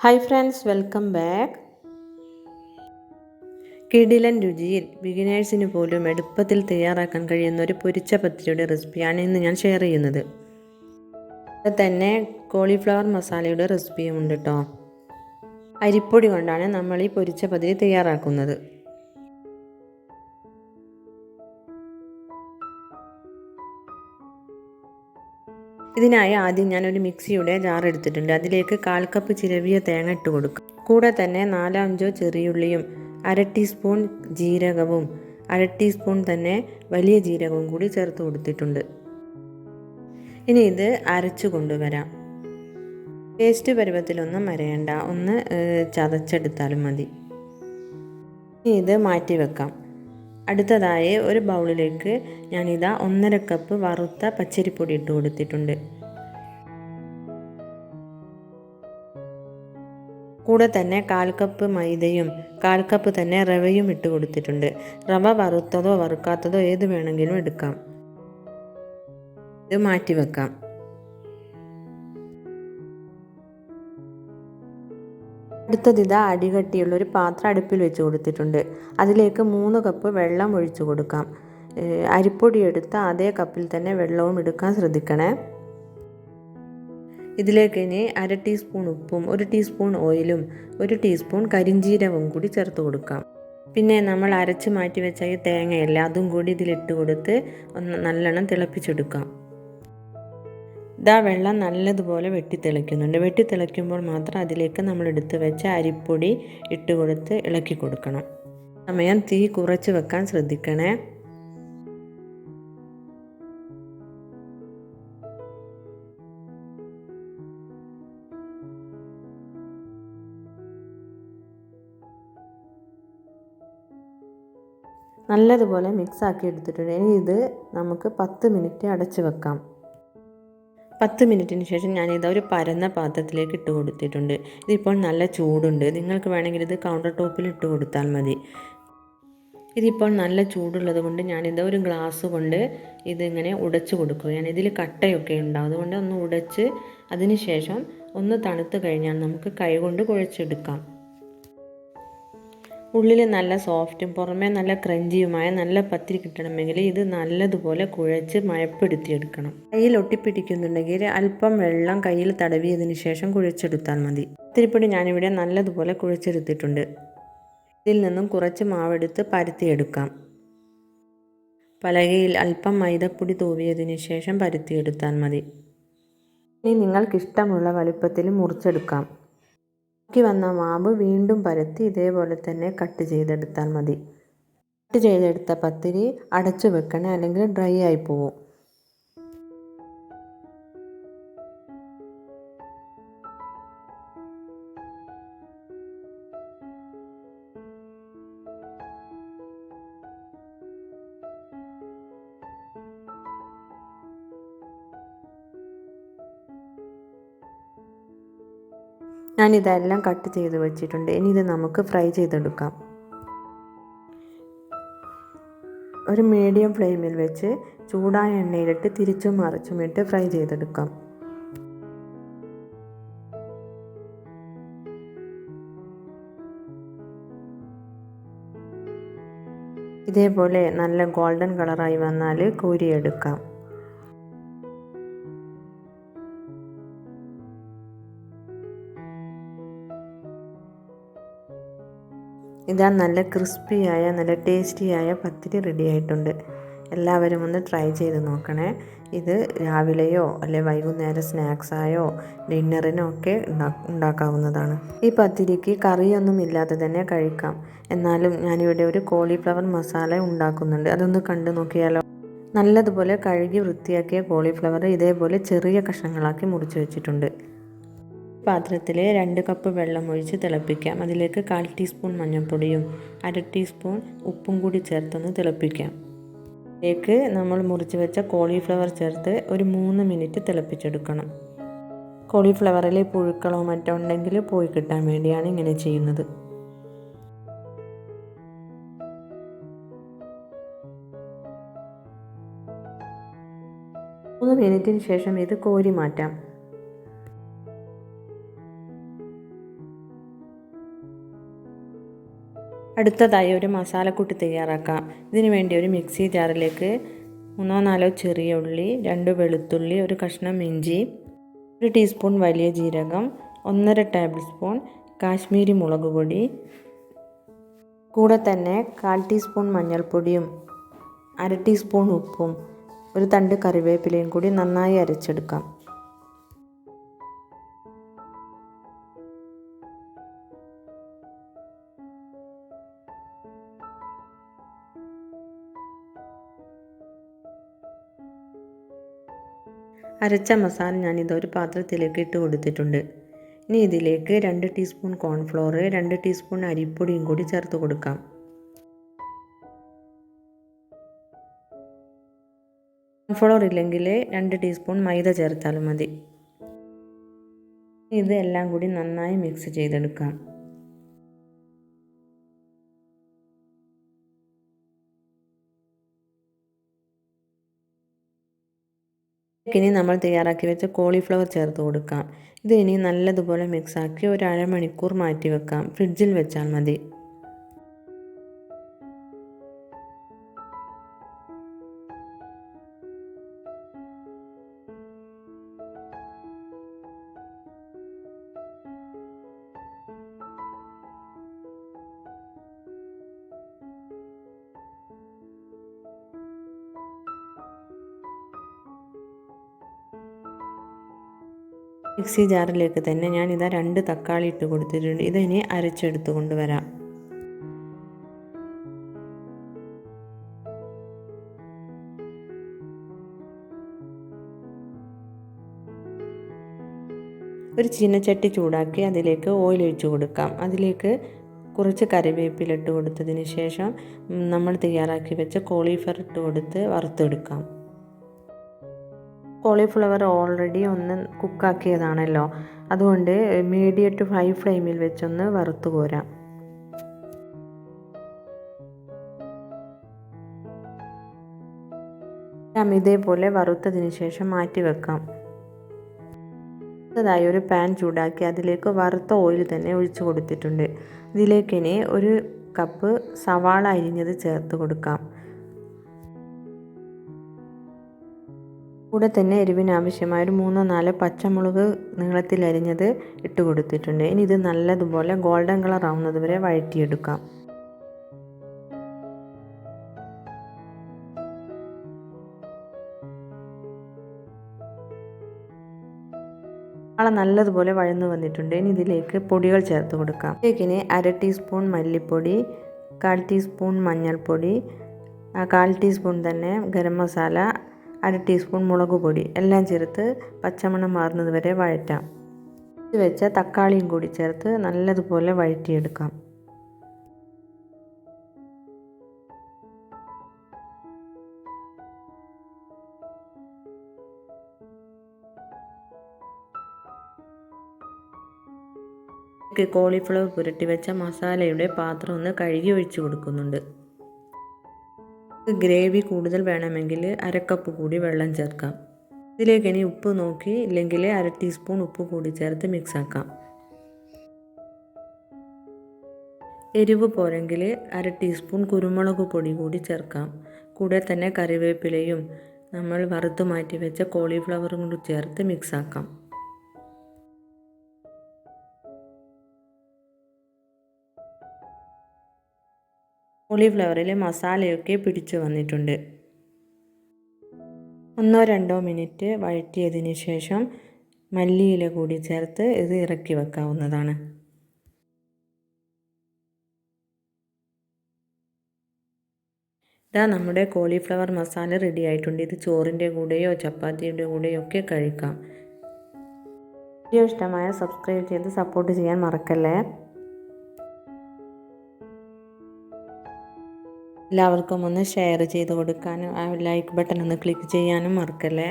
Hi friends welcome back കിടിലൻ രുചിയിൽ ബിഗിനേഴ്സിന് പോലും എളുപ്പത്തിൽ തയ്യാറാക്കാൻ കഴിയുന്ന ഒരു പൊരിച്ച പത്തിരിയുടെ റെസിപ്പിയാണ് ഇന്ന് ഞാൻ ഷെയർ ചെയ്യുന്നത്. അത് തന്നെ കോളിഫ്ലവർ മസാലയുടെ റെസിപ്പിയും ഉണ്ട് കേട്ടോ അരിപ്പൊടി കൊണ്ടാണ് നമ്മൾ ഈ പൊരിച്ച പത്തിരി തയ്യാറാക്കുന്നത്. ഇതിനായി ആദ്യം ഞാനൊരു മിക്സിയുടെ ജാർ എടുത്തിട്ടുണ്ട്. അതിലേക്ക് കാൽ കപ്പ് ചിരവിയ തേങ്ങ ഇട്ട് കൊടുക്കും. കൂടെ തന്നെ നാലോ അഞ്ചോ ചെറിയുള്ളിയും അര ടീസ്പൂൺ ജീരകവും അര ടീസ്പൂൺ തന്നെ വലിയ ജീരകവും കൂടി ചേർത്ത് കൊടുത്തിട്ടുണ്ട്. ഇനി ഇത് അരച്ചു കൊണ്ടുവരാം. പേസ്റ്റ് പരുവത്തിലൊന്നും അരയണ്ട. ഒന്ന് ചതച്ചെടുത്താലും മതി. ഇനി ഇത് മാറ്റി വെക്കാം അടുത്തതായി ഒരു ബൗളിലേക്ക് ഞാനിതാ ഒന്നര കപ്പ് വറുത്ത പച്ചരിപ്പൊടി ഇട്ട് കൊടുത്തിട്ടുണ്ട്. കൂടെ തന്നെ കാൽ കപ്പ് മൈദയും കാൽ കപ്പ് തന്നെ റവയും ഇട്ട് കൊടുത്തിട്ടുണ്ട്. റവ വറുത്തതോ വറുക്കാത്തതോ ഏത് വേണമെങ്കിലും എടുക്കാം. ഇത് മാറ്റി വെക്കാം. അടുത്തത് ഇതാ അടികട്ടിയുള്ള ഒരു പാത്രം അടുപ്പിൽ വെച്ച് കൊടുത്തിട്ടുണ്ട്. അതിലേക്ക് മൂന്ന് കപ്പ് വെള്ളം ഒഴിച്ചു കൊടുക്കാം. അരിപ്പൊടി എടുത്ത് അതേ കപ്പിൽ തന്നെ വെള്ളവും എടുക്കാൻ ശ്രദ്ധിക്കണേ. ഇതിലേക്ക് ഇനി അര ടീസ്പൂൺ ഉപ്പും ഒരു ടീസ്പൂൺ ഓയിലും ഒരു ടീസ്പൂൺ കരിഞ്ജീരവും കൂടി ചേർത്ത് കൊടുക്കാം. പിന്നെ നമ്മൾ അരച്ച് മാറ്റി വെച്ച ഈ തേങ്ങയല്ല അതും കൂടി ഇതിലിട്ട് കൊടുത്ത് ഒന്ന് നല്ലോണം തിളപ്പിച്ചെടുക്കാം. ഇതാ വെള്ളം നല്ലതുപോലെ വെട്ടിത്തിളയ്ക്കുന്നുണ്ട്. വെട്ടിത്തിളയ്ക്കുമ്പോൾ മാത്രം അതിലേക്ക് നമ്മൾ എടുത്ത് വെച്ച അരിപ്പൊടി ഇട്ട് കൊടുത്ത് ഇളക്കി കൊടുക്കണം. സമയം തീ കുറച്ച് വെക്കാൻ ശ്രദ്ധിക്കണേ. നല്ലതുപോലെ മിക്സ് ആക്കി എടുത്തിട്ടുണ്ട്. ഇനി ഇത് നമുക്ക് പത്ത് മിനിറ്റ് അടച്ചു വെക്കാം. പത്ത് മിനിറ്റിന് ശേഷം ഞാനിത് ഒരു പരന്ന പാത്രത്തിലേക്ക് ഇട്ട് കൊടുത്തിട്ടുണ്ട്. ഇതിപ്പോൾ നല്ല ചൂടുണ്ട്. നിങ്ങൾക്ക് വേണമെങ്കിൽ ഇത് കൗണ്ടർ ടോപ്പിൽ ഇട്ട് കൊടുത്താൽ മതി. ഇതിപ്പോൾ നല്ല ചൂടുള്ളത് കൊണ്ട് ഞാനിത് ഒരു ഗ്ലാസ് കൊണ്ട് ഇതിങ്ങനെ ഉടച്ച് കൊടുക്കുകയാണ് ഇതിൽ കട്ടയൊക്കെ ഉണ്ടാവും അതുകൊണ്ട് ഒന്ന് ഉടച്ച് അതിന് ശേഷം ഒന്ന് തണുത്ത് കഴിഞ്ഞാൽ നമുക്ക് കൈ കൊണ്ട് കുഴച്ചെടുക്കാം. ഉള്ളിൽ നല്ല സോഫ്റ്റും പുറമേ നല്ല ക്രഞ്ചിയുമായ നല്ല പത്തിരി കിട്ടണമെങ്കിൽ ഇത് നല്ലതുപോലെ കുഴച്ച് മയപ്പെടുത്തിയെടുക്കണം. കയ്യിൽ ഒട്ടിപ്പിടിക്കുന്നുണ്ടെങ്കിൽ അല്പം വെള്ളം കയ്യിൽ തടവിയതിന് ശേഷം കുഴച്ചെടുത്താൽ മതി. പത്തിരിപ്പൊടി ഞാനിവിടെ നല്ലതുപോലെ കുഴച്ചെടുത്തിട്ടുണ്ട്. ഇതിൽ നിന്നും കുറച്ച് മാവെടുത്ത് പരത്തിയെടുക്കാം. പലകയിൽ അല്പം മൈദപ്പൊടി തൂവിയതിന് ശേഷം പരത്തിയെടുത്താൽ മതി. ഇനി നിങ്ങൾക്കിഷ്ടമുള്ള വലുപ്പത്തിൽ മുറിച്ചെടുക്കാം. ബാക്കി വന്ന മാവ് വീണ്ടും പരത്തി ഇതേപോലെ തന്നെ കട്ട് ചെയ്തെടുത്താൽ മതി. കട്ട് ചെയ്തെടുത്ത പത്തിരി അടച്ചു വെക്കണേ അല്ലെങ്കിൽ ഡ്രൈ ആയി പോവും. ഞാനിതെല്ലാം കട്ട് ചെയ്ത് വെച്ചിട്ടുണ്ട്. ഇനി ഇത് നമുക്ക് ഫ്രൈ ചെയ്തെടുക്കാം. ഒരു മീഡിയം ഫ്ലെയിമിൽ വെച്ച് ചൂടായ എണ്ണയിലിട്ട് തിരിച്ചും മറിച്ചും ഇട്ട് ഫ്രൈ ചെയ്തെടുക്കാം. ഇതേപോലെ നല്ല ഗോൾഡൻ കളറായി വന്നാൽ കോരിയെടുക്കാം. ഇതാ നല്ല ക്രിസ്പിയായ നല്ല ടേസ്റ്റിയായ പത്തിരി റെഡി ആയിട്ടുണ്ട് എല്ലാവരും ഒന്ന് ട്രൈ ചെയ്ത് നോക്കണേ. ഇത് രാവിലെയോ അല്ലെ വൈകുന്നേരം സ്നാക്സായോ ഡിന്നറിനോ ഒക്കെ ഉണ്ടാക്കാവുന്നതാണ്. ഈ പത്തിരിക്ക് കറിയൊന്നും ഇല്ലാതെ തന്നെ കഴിക്കാം. എന്നാലും ഞാനിവിടെ ഒരു കോളിഫ്ലവർ മസാല ഉണ്ടാക്കുന്നുണ്ട്. അതൊന്ന് കണ്ടു നോക്കിയാലോ? നല്ലതുപോലെ കഴുകി വൃത്തിയാക്കിയ കോളിഫ്ലവർ ഇതേപോലെ ചെറിയ കഷ്ണങ്ങളാക്കി മുറിച്ച് വെച്ചിട്ടുണ്ട്. പാത്രത്തിൽ രണ്ട് കപ്പ് വെള്ളം ഒഴിച്ച് തിളപ്പിക്കാം. അതിലേക്ക് കാൽ ടീസ്പൂൺ മഞ്ഞൾപ്പൊടിയും അര ടീസ്പൂൺ ഉപ്പും കൂടി ചേർത്തൊന്ന് തിളപ്പിക്കാം. അതിലേക്ക് നമ്മൾ മുറിച്ച് വെച്ച കോളിഫ്ലവർ ചേർത്ത് ഒരു മൂന്ന് മിനിറ്റ് തിളപ്പിച്ചെടുക്കണം. കോളിഫ്ലവറിൽ പുഴുക്കളോ മറ്റോ ഉണ്ടെങ്കിൽ പോയി കിട്ടാൻ വേണ്ടിയാണ് ഇങ്ങനെ ചെയ്യുന്നത്. മൂന്ന് മിനിറ്റിന് ശേഷം ഇത് കോരി മാറ്റാം. അടുത്തതായി ഒരു മസാലക്കൂട്ട് തയ്യാറാക്കാം. ഇതിനു വേണ്ടി ഒരു മിക്സി ജാറിലേക്ക് മൂന്നോ നാലോ ചെറിയ ഉള്ളി രണ്ട് വെളുത്തുള്ളി ഒരു കഷ്ണം ഇഞ്ചി ഒരു ടീസ്പൂൺ വലിയ ജീരകം ഒന്നര ടേബിൾ സ്പൂൺ കാശ്മീരി മുളക് പൊടി കൂടെ തന്നെ കാൽ ടീസ്പൂൺ മഞ്ഞൾപ്പൊടിയും അര ടീസ്പൂൺ ഉപ്പും ഒരു തണ്ട് കറിവേപ്പിലയും കൂടി നന്നായി അരച്ചെടുക്കാം. അരച്ച മസാല ഞാൻ ഇതൊരു പാത്രത്തിലേക്ക് ഇട്ട് കൊടുത്തിട്ടുണ്ട്. ഇനി ഇതിലേക്ക് രണ്ട് ടീസ്പൂൺ കോൺഫ്ലോർ രണ്ട് ടീസ്പൂൺ അരിപ്പൊടിയും കൂടി ചേർത്ത് കൊടുക്കാം. കോൺഫ്ലോർ ഇല്ലെങ്കിൽ രണ്ട് ടീസ്പൂൺ മൈദ ചേർത്താലും മതി. ഇതെല്ലാം കൂടി നന്നായി മിക്സ് ചെയ്തെടുക്കാം. ഇനി നമ്മൾ തയ്യാറാക്കി വെച്ച കോളിഫ്ലവർ ചേർത്ത് കൊടുക്കാം. ഇത് ഇനി നല്ലതുപോലെ മിക്സാക്കി ഒരു അരമണിക്കൂർ മാറ്റി വെക്കാം ഫ്രിഡ്ജിൽ വെച്ചാൽ മതി. മിക്സി ജാറിലേക്ക് തന്നെ ഞാൻ ഇതാ രണ്ട് തക്കാളി ഇട്ട് കൊടുത്തിട്ടുണ്ട്. ഇതിനെ അരച്ചെടുത്ത് കൊണ്ടുവരാം. ഒരു ചീനച്ചട്ടി ചൂടാക്കി അതിലേക്ക് ഓയിൽ ഒഴിച്ച് കൊടുക്കാം. അതിലേക്ക് കുറച്ച് കറിവേപ്പിലിട്ട് കൊടുത്തതിന് ശേഷം നമ്മൾ തയ്യാറാക്കി വെച്ച കോളിഫ്ലവർ ഇട്ട് കൊടുത്ത് വറുത്തെടുക്കാം. കോളിഫ്ലവർ ഓൾറെഡി ഒന്ന് കുക്കാക്കിയതാണല്ലോ. അതുകൊണ്ട് മീഡിയം ടു ഹൈ ഫ്ലെയിമിൽ വെച്ചൊന്ന് വറുത്ത് കോരാം. ഇതേപോലെ വറുത്തതിന് ശേഷം മാറ്റി വെക്കാം. അടുത്തതായി ഒരു പാൻ ചൂടാക്കി അതിലേക്ക് വറുത്ത ഓയിൽ തന്നെ ഒഴിച്ചു കൊടുത്തിട്ടുണ്ട്. ഇതിലേക്ക് ഇനി ഒരു കപ്പ് സവാള അരിഞ്ഞത് ചേർത്ത് കൊടുക്കാം. കൂടെ തന്നെ എരിവിന് ആവശ്യമായ ഒരു മൂന്നോ നാലോ പച്ചമുളക് നീളത്തിൽ അരിഞ്ഞത് ഇട്ട് കൊടുത്തിട്ടുണ്ട്. ഇനി ഇത് നല്ലതുപോലെ ഗോൾഡൻ കളർ ആവുന്നത് വരെ വഴറ്റിയെടുക്കാം. ആളെ നല്ലതുപോലെ വഴന്നു വന്നിട്ടുണ്ട്. ഇനി ഇതിലേക്ക് പൊടികൾ ചേർത്ത് കൊടുക്കാം. ഇതിലേക്കിന് അര ടീസ്പൂൺ മല്ലിപ്പൊടി കാൽ ടീസ്പൂൺ മഞ്ഞൾപ്പൊടി കാൽ ടീസ്പൂൺ തന്നെ ഗരം മസാല അര ടീസ്പൂൺ മുളക് പൊടി എല്ലാം ചേർത്ത് പച്ചമണം മാറുന്നത് വരെ വഴറ്റാം. ഇത് വെച്ച തക്കാളിയും കൂടി ചേർത്ത് നല്ലതുപോലെ വഴറ്റിയെടുക്കാം. കോളിഫ്ലവർ പുരട്ടി വെച്ച മസാലയുടെ പാത്രം ഒന്ന് കഴുകി ഒഴിച്ചു കൊടുക്കുന്നുണ്ട്. ഗ്രേവി കൂടുതൽ വേണമെങ്കിൽ അരക്കപ്പ് കൂടി വെള്ളം ചേർക്കാം. ഇതിലേക്ക് ഇനി ഉപ്പ് നോക്കി ഇല്ലെങ്കിൽ അര ടീസ്പൂൺ ഉപ്പ് കൂടി ചേർത്ത് മിക്സ് ആക്കാം. എരിവ് പോരെങ്കിൽ അര ടീസ്പൂൺ കുരുമുളക് പൊടി കൂടി ചേർക്കാം. കൂടെ തന്നെ കറിവേപ്പിലയും നമ്മൾ വറുത്ത് മാറ്റി വെച്ച കോളിഫ്ലവറും കൂടി ചേർത്ത് മിക്സ് കോളിഫ്ലവറിൽ മസാലയൊക്കെ പിടിച്ചു വന്നിട്ടുണ്ട്. ഒന്നോ രണ്ടോ മിനിറ്റ് വഴറ്റിയതിന് ശേഷം മല്ലിയില കൂടി ചേർത്ത് ഇത് ഇറക്കി വെക്കാവുന്നതാണ്. ഇതാ നമ്മുടെ കോളിഫ്ലവർ മസാല റെഡി ആയിട്ടുണ്ട്. ഇത് ചോറിന്റെ കൂടെയോ ചപ്പാത്തിയുടെ കൂടെയോ ഒക്കെ കഴിക്കാം. വീഡിയോ ഇഷ്ടമായ സബ്സ്ക്രൈബ് ചെയ്ത് സപ്പോർട്ട് ചെയ്യാൻ മറക്കല്ലേ? എല്ലാവർക്കും ഒന്ന് ഷെയർ ചെയ്ത് കൊടുക്കാനും ആ ലൈക്ക് ബട്ടൺ ഒന്ന് ക്ലിക്ക് ചെയ്യാനും മറക്കല്ലേ?